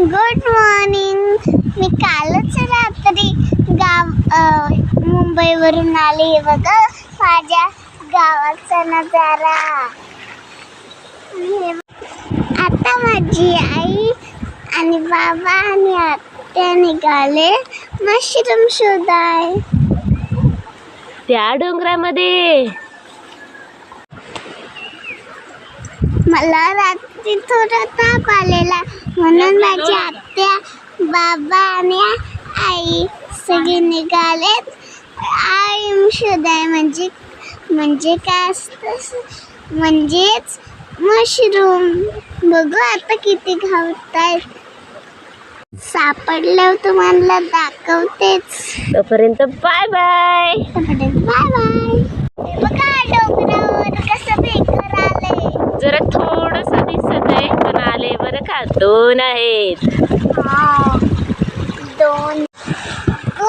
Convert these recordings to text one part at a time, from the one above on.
Good morning मी कालच रात्री गाव मुंबईवरून आले बघा. माझ्या गावाचा नजारा. आता माझी आई आणि बाबा आणि आत्या निघाले. मशरूम शोधाय. त्या डोंगरामध्ये. मला रात्री थोडा ताप आलेला. म्हणून माझी आत्या बाबा आणि आई सगळे निघालेत. आई शोधाय म्हणजे म्हणजे काय असतं म्हणजेच मशरूम बघू आता किती घावतायत सापडल्यावर तुम्हाला दाखवतेच. तोपर्यंत बाय बाय बाय बाय बघा डोंगरावर कसं बेकर आलंय जरा थोडस दिसत आहे पण आले बरं का दोन आहेत. हा. दोन. हो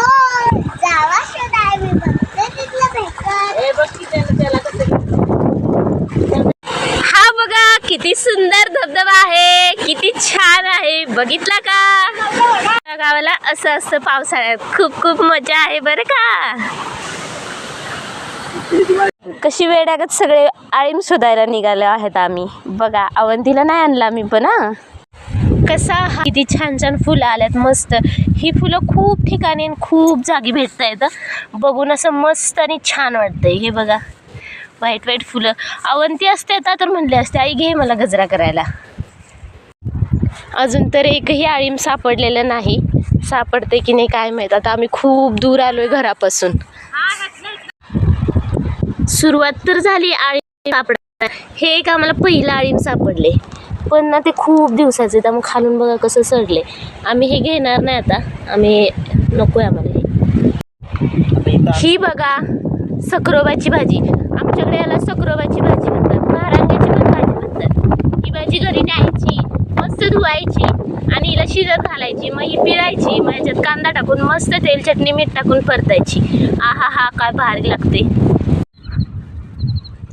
हा बघा किती सुंदर धबधबा आहे. किती छान आहे. बघितला का? गावाला असं असतं पावसाळ्यात खूप खूप मजा आहे बरं का? कशी वेड्यागत सगळे आळीम शोधायला निघाले आहेत आम्ही. बघा अवंतीला नाही आणला मी पण हा. कसा हा किती छान छान फुलं आल्यात मस्त. ही फुलं खूप ठिकाणी आणि खूप जागी भेटता येतं. बघून असं मस्त आणि छान वाटतंय. हे बघा व्हाईट व्हाईट फुलं. अवंती असते आता तर म्हणले असते आई घे मला गजरा करायला. अजून तर एकही आळीम सापडलेलं नाही. सापडते की नाही काय माहीत. आता आम्ही खूप दूर आलोय घरापासून. सुरुवात तर झाली आळीम सापड हे एक आम्हाला पहिलं आळीम सापडले. पण ना ते खूप दिवसाचे त्यामुळे खालून बघा कसं सडले आम्ही हे घेणार नाही आता आम्ही नकोय आम्हाला हे. ही बघा सकरोबाची भाजी. आमच्याकडे याला सकरोबाची भाजी म्हणतात महारांग्याची पण भाजी म्हणतात. ही भाजी घरी न्यायची मस्त धुवायची आणि हिला शिजत घालायची मग ही पिळायची मग ह्याच्यात कांदा टाकून मस्त तेल चटणी मीठ टाकून परतायची. आहा हा काय भारी लागते.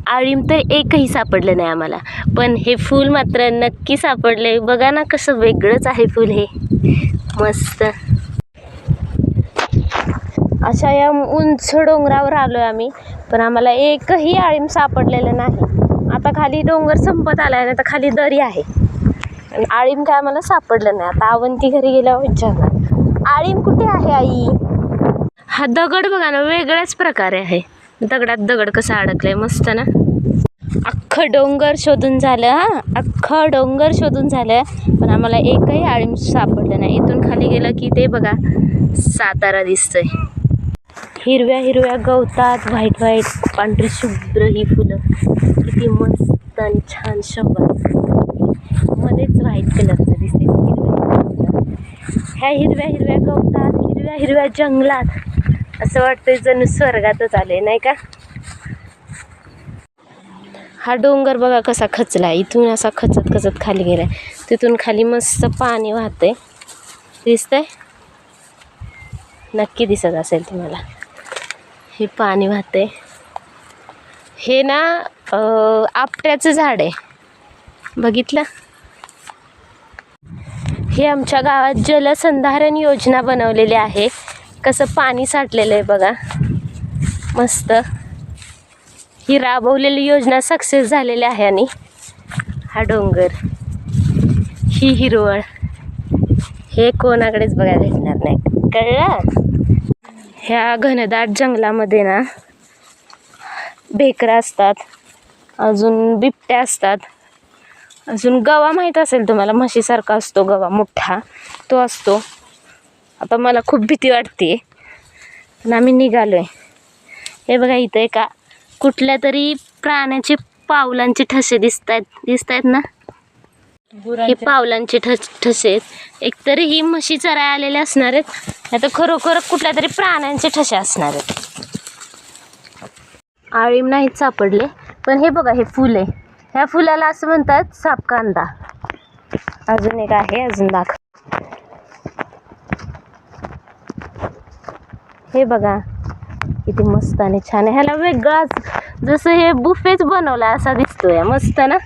आळीम तर एकही सापडलं नाही आम्हाला. पण हे फूल मात्र नक्की सापडले बघा ना कसं वेगळंच आहे फूल हे. मस्त. अशा या उंच डोंगरावर आलो आहे आम्ही पण आम्हाला एकही आळीम सापडलेलं नाही. आता खाली डोंगर संपत आला आहे आता खाली दरी आहे. आणि आळीम काय आम्हाला सापडलं नाही. आता आवंती घरी गेल्यावर विचारणार. आळीम कुठे आहे आई? हा दगड बघा ना वेगळ्याच प्रकारे आहे. दगडात दगड कसा अडकलाय मस्त ना? अख्खं डोंगर शोधून झालं हां? अख्खं डोंगर शोधून झालं पण आम्हाला एकही आळीम सापडलं नाही. इथून खाली गेलं की ते बघा सातारा दिसतंय. हिरव्या हिरव्या गवतात व्हाईट व्हाईट पांढरी शुभ्र ही फुलं. किती मस्त आणि छान शोभा मध्येच व्हाईट कलरचं दिसते हिरव्या ह्या हिरव्या हिरव्या गवतात हिरव्या हिरव्या जंगलात. असं वाटतंय जणू स्वर्गातच आले नाही का? हा डोंगर बघा कसा खचला इथून असा खचत खचत खाली गेलाय. तिथून खाली मस्त पाणी वाहतंय. दिसतंय? नक्की दिसत असेल तुम्हाला. हे पाणी वाहते हे ना आपट्याचं झाड आहे. बघितलं? हे आमच्या गावात जलसंधारण योजना बनवलेली आहे. कसं पाणी साठलेलं आहे बघा. मस्त. ही राबवलेली योजना सक्सेस झालेली आहे आणि हा डोंगर ही हिरवळ हे कोणाकडेच बघायला भेटणार नाही. कळलं? ह्या घनदाट जंगलामध्ये ना भेकरा असतात अजून बिबट्या असतात अजून गवा माहीत असेल तुम्हाला म्हशीसारखा असतो गवा मोठा तो असतो. आता मला खूप भीती वाटते पण आम्ही निघालो आहे हे बघा इथं एका कुठल्या तरी प्राण्याचे पावलांचे ठसे दिसत आहेत दिसत आहेत ना? हे पावलांचे ठस ठसे आहेत. एकतरी ही म्हशी चराय आलेले असणार आहेत. नाही तर खरोखर कुठल्या तरी प्राण्यांचे ठसे असणार आहेत. आळीम नाहीत सापडले. पण हे बघा हे फुल आहे. ह्या फुलाला असं म्हणतात सापकांदा. अजून एक आहे अजून दाख हे बघा किती मस्त आणि छान आहे. ह्याला वेगळाच जसं हे बुफेच बनवला असा दिसतोय. मस्त ना?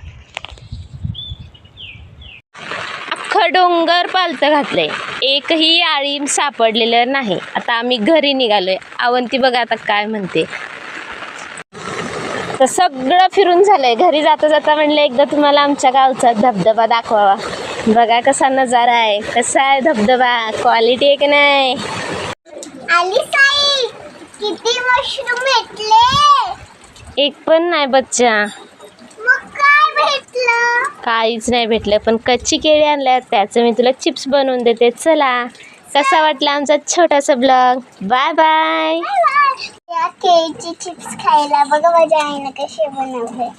अख्खं डोंगर पालतं घातलंय. एकही आळी सापडलेलं नाही. आता आम्ही घरी निघालोय. अवंती बघा आता काय म्हणते. तर सगळं फिरून झालंय. घरी जाता जाता म्हणलं एकदा तुम्हाला आमच्या गावचा धबधबा दाखवावा. बघा कसा नजारा आहे. कसा आहे धबधबा? क्वालिटी आहे की नाही? किती एक पण नाही बच्चा. काहीच नाही भेटलं पण कच्ची केळी आणल्या त्याचं मी तुला चिप्स बनवून देते. चला कसा वाटला आमचा छोटासा ब्लॉग? Bye bye. या केळीची चिप्स खायला बघा माझ्या आईनं कसे बनवले